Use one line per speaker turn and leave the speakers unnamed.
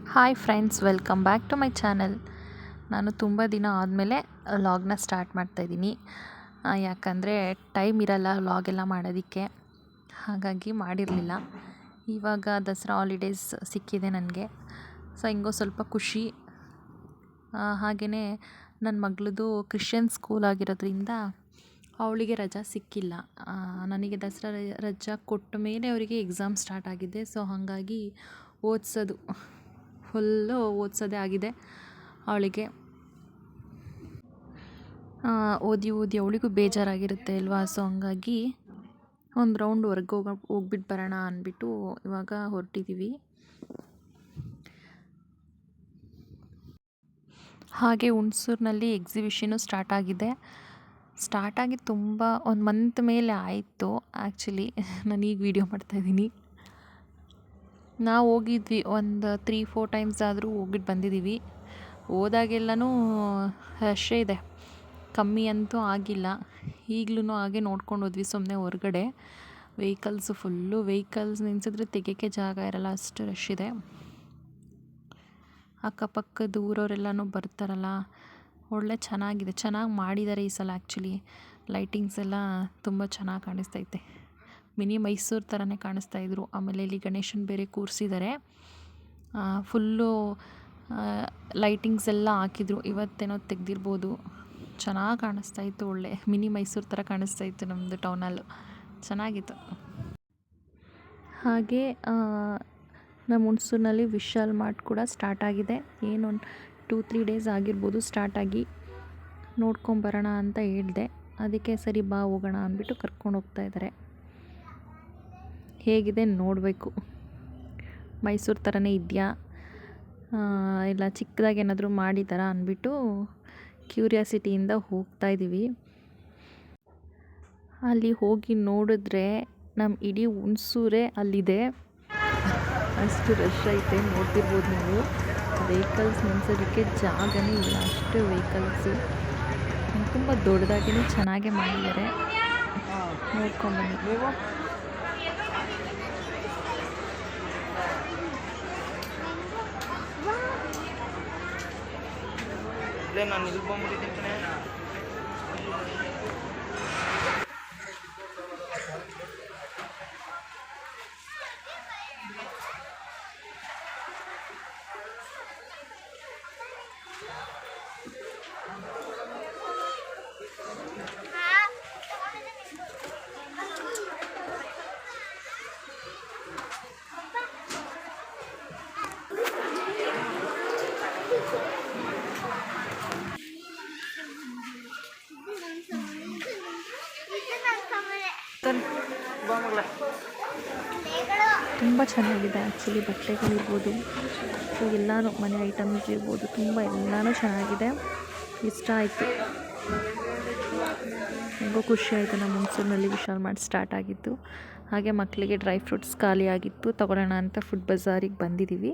Hi friends welcome back to my channel ನಾನು ತುಂಬ ದಿನ ಆದಮೇಲೆ ವ್ಲಾಗ್ನ ಸ್ಟಾರ್ಟ್ ಮಾಡ್ತಾಯಿದ್ದೀನಿ ಯಾಕಂದರೆ ಟೈಮ್ ಇರಲ್ಲ ಲಾಗ್ ಎಲ್ಲ ಮಾಡೋದಕ್ಕೆ. ಹಾಗಾಗಿ ಮಾಡಿರಲಿಲ್ಲ. ಇವಾಗ ದಸರಾ ಹಾಲಿಡೇಸ್ ಸಿಕ್ಕಿದೆ ನನಗೆ. ಸೊ ಹಿಂಗೋ ಸ್ವಲ್ಪ ಖುಷಿ. ಹಾಗೆಯೇ ನನ್ನ ಮಗಳದು ಕ್ರಿಶ್ಚಿಯನ್ ಸ್ಕೂಲ್ ಆಗಿರೋದ್ರಿಂದ ಅವಳಿಗೆ ರಜಾ ಸಿಕ್ಕಿಲ್ಲ. ನನಗೆ ದಸರಾ ರಜಾ ಕೊಟ್ಟ ಮೇಲೆ ಅವರಿಗೆ ಎಕ್ಸಾಮ್ ಸ್ಟಾರ್ಟ್ ಆಗಿದೆ. ಸೊ ಹಾಗಾಗಿ ಓದಿಸೋದು. ಫುಲ್ಲು ಓದಿಸೋದೇ ಆಗಿದೆ ಅವಳಿಗೆ. ಓದಿ ಓದಿ ಅವಳಿಗೂ ಬೇಜಾರಾಗಿರುತ್ತೆ ಅಲ್ವಾ? ಸೊ ಹಂಗಾಗಿ ಒಂದು ರೌಂಡ್ ಹೊರ್ಗೆ ಹೋಗ ಹೋಗ್ಬಿಟ್ಟು ಬರೋಣ ಅಂದ್ಬಿಟ್ಟು ಇವಾಗ ಹೊರಟಿದ್ದೀವಿ ಹಾಗೆ ಹುಣಸೂರಿನಲ್ಲಿ ಎಕ್ಸಿಬಿಷನು ಸ್ಟಾರ್ಟ್ ಆಗಿದೆ. ಸ್ಟಾರ್ಟ್ ಆಗಿ ತುಂಬ ಒಂದು ಮಂತ್ ಮೇಲೆ ಆಯಿತು ಆ್ಯಕ್ಚುಲಿ ನಾನು ಈಗ ವೀಡಿಯೋ ಮಾಡ್ತಾಯಿದ್ದೀನಿ ನಾವು ಹೋಗಿದ್ವಿ ಒಂದು ತ್ರೀ ಫೋರ್ ಟೈಮ್ಸ್ ಆದರೂ ಹೋಗ್ಬಿಟ್ಟು ಬಂದಿದ್ದೀವಿ ಹೋದಾಗೆಲ್ಲನೂ ರಶ್ಶೇ ಇದೆ. ಕಮ್ಮಿ ಅಂತೂ ಆಗಿಲ್ಲ. ಈಗಲೂ ಹಾಗೆ ನೋಡ್ಕೊಂಡು ಹೋದ್ವಿ ಸುಮ್ಮನೆ ಹೊರಗಡೆ. ವೆಹಿಕಲ್ಸು ಫುಲ್ಲು ವೆಹಿಕಲ್ಸ್ ನಿಲ್ಸಿದ್ರೆ ತೆಗೆಯೋಕ್ಕೆ ಜಾಗ ಇರಲ್ಲ, ಅಷ್ಟು ರಶ್ ಇದೆ. ಅಕ್ಕಪಕ್ಕದ ಊರವರೆಲ್ಲನೂ ಬರ್ತಾರಲ್ಲ, ಒಳ್ಳೆ ಚೆನ್ನಾಗಿದೆ. ಚೆನ್ನಾಗಿ ಮಾಡಿದ್ದಾರೆ ಈ ಸಲ ಆ್ಯಕ್ಚುಲಿ ಲೈಟಿಂಗ್ಸ್ ಎಲ್ಲ ತುಂಬ ಚೆನ್ನಾಗಿ ಕಾಣಿಸ್ತೈತೆ. ಮಿನಿ ಮೈಸೂರು ಥರನೇ ಕಾಣಿಸ್ತಾ ಇದ್ರು. ಆಮೇಲೆ ಇಲ್ಲಿ ಗಣೇಶನ ಬೇರೆ ಕೂರಿಸಿದ್ದಾರೆ ಫುಲ್ಲು ಲೈಟಿಂಗ್ಸ್ ಎಲ್ಲ ಹಾಕಿದ್ರು. ಇವತ್ತೇನೋ ತೆಗ್ದಿರ್ಬೋದು. ಚೆನ್ನಾಗಿ ಕಾಣಿಸ್ತಾ ಇತ್ತು ಒಳ್ಳೆ. ಮಿನಿ ಮೈಸೂರು ಥರ ಕಾಣಿಸ್ತಾ ಇತ್ತು ನಮ್ಮದು ಟೌನಲ್ಲಿ ಚೆನ್ನಾಗಿತ್ತು. ಹಾಗೆ ನಮ್ಮ ಹುಣಸೂರಿನಲ್ಲಿ ವಿಶಾಲ್ ಮಾರ್ಟ್ ಕೂಡ ಸ್ಟಾರ್ಟ್ ಆಗಿದೆ. ಏನೊಂದು ಟೂ ತ್ರೀ ಡೇಸ್ ಆಗಿರ್ಬೋದು ಸ್ಟಾರ್ಟಾಗಿ ನೋಡ್ಕೊಂಬರೋಣ ಅಂತ ಹೇಳಿದೆ. ಅದಕ್ಕೆ ಸರಿ ಬಾ ಹೋಗೋಣ ಅಂದ್ಬಿಟ್ಟು ಕರ್ಕೊಂಡು ಹೋಗ್ತಾ ಇದ್ದಾರೆ ಹೇಗಿದೆ ನೋಡಬೇಕು. ಮೈಸೂರು ಥರನೇ ಇದೆಯಾ? ಇಲ್ಲ ಚಿಕ್ಕದಾಗಿ ಏನಾದರೂ ಮಾಡಿದ್ದಾರಾ ಅಂದ್ಬಿಟ್ಟು ಕ್ಯೂರಿಯಾಸಿಟಿಯಿಂದ ಹೋಗ್ತಾ ಇದ್ದೀವಿ ಅಲ್ಲಿ ಹೋಗಿ ನೋಡಿದ್ರೆ ನಮ್ಮ ಇಡೀ ಹುಣ್ಸೂರೇ ಅಲ್ಲಿದೆ. ಅಷ್ಟು ರಶ್ ಐತೆ, ನೋಡ್ತಿರ್ಬೋದು ನೀವು. ವೆಹಿಕಲ್ಸ್ ನಿಲ್ಸೋದಕ್ಕೆ ಜಾಗನೇ ಇಲ್ಲ, ಅಷ್ಟು ವೆಹಿಕಲ್ಸು. ತುಂಬ ದೊಡ್ಡದಾಗಿಯೇ ಚೆನ್ನಾಗೇ ಮಾಡಿದ್ದಾರೆ. ನೋಡ್ಕೊಂಬನ್ನಿ
ಇಲ್ಲೇ ನಾನು ಇಲ್ಲಿ ಬಂದ್ಬಿಟ್ಟಿದ್ದೀನಿ ಕಣೆ ಬಾ ಮಗಳೇ
ತುಂಬ ಚೆನ್ನಾಗಿದೆ ಆ್ಯಕ್ಚುಲಿ ಬಟ್ಟೆಗಳಿರ್ಬೋದು ಎಲ್ಲನೂ ಮನೆ ಐಟಮ್ಸ್ ಇರ್ಬೋದು. ತುಂಬ ಎಲ್ಲನೂ ಚೆನ್ನಾಗಿದೆ. ಇಷ್ಟ ಆಯಿತು. ಹೆಂಗೋ ಖುಷಿ ಆಯಿತು. ನಮ್ಮ ಹುಣಸೂರಿನಲ್ಲಿ ವಿಶಾಲ್ ಮಾಡಿ ಸ್ಟಾರ್ಟ್ ಆಗಿತ್ತು. ಹಾಗೆ ಮಕ್ಕಳಿಗೆ ಡ್ರೈ ಫ್ರೂಟ್ಸ್ ಖಾಲಿ ಆಗಿತ್ತು ತೊಗೊಳ್ಳೋಣ ಅಂತ ಫುಡ್ ಬಜಾರಿಗೆ ಬಂದಿದ್ದೀವಿ.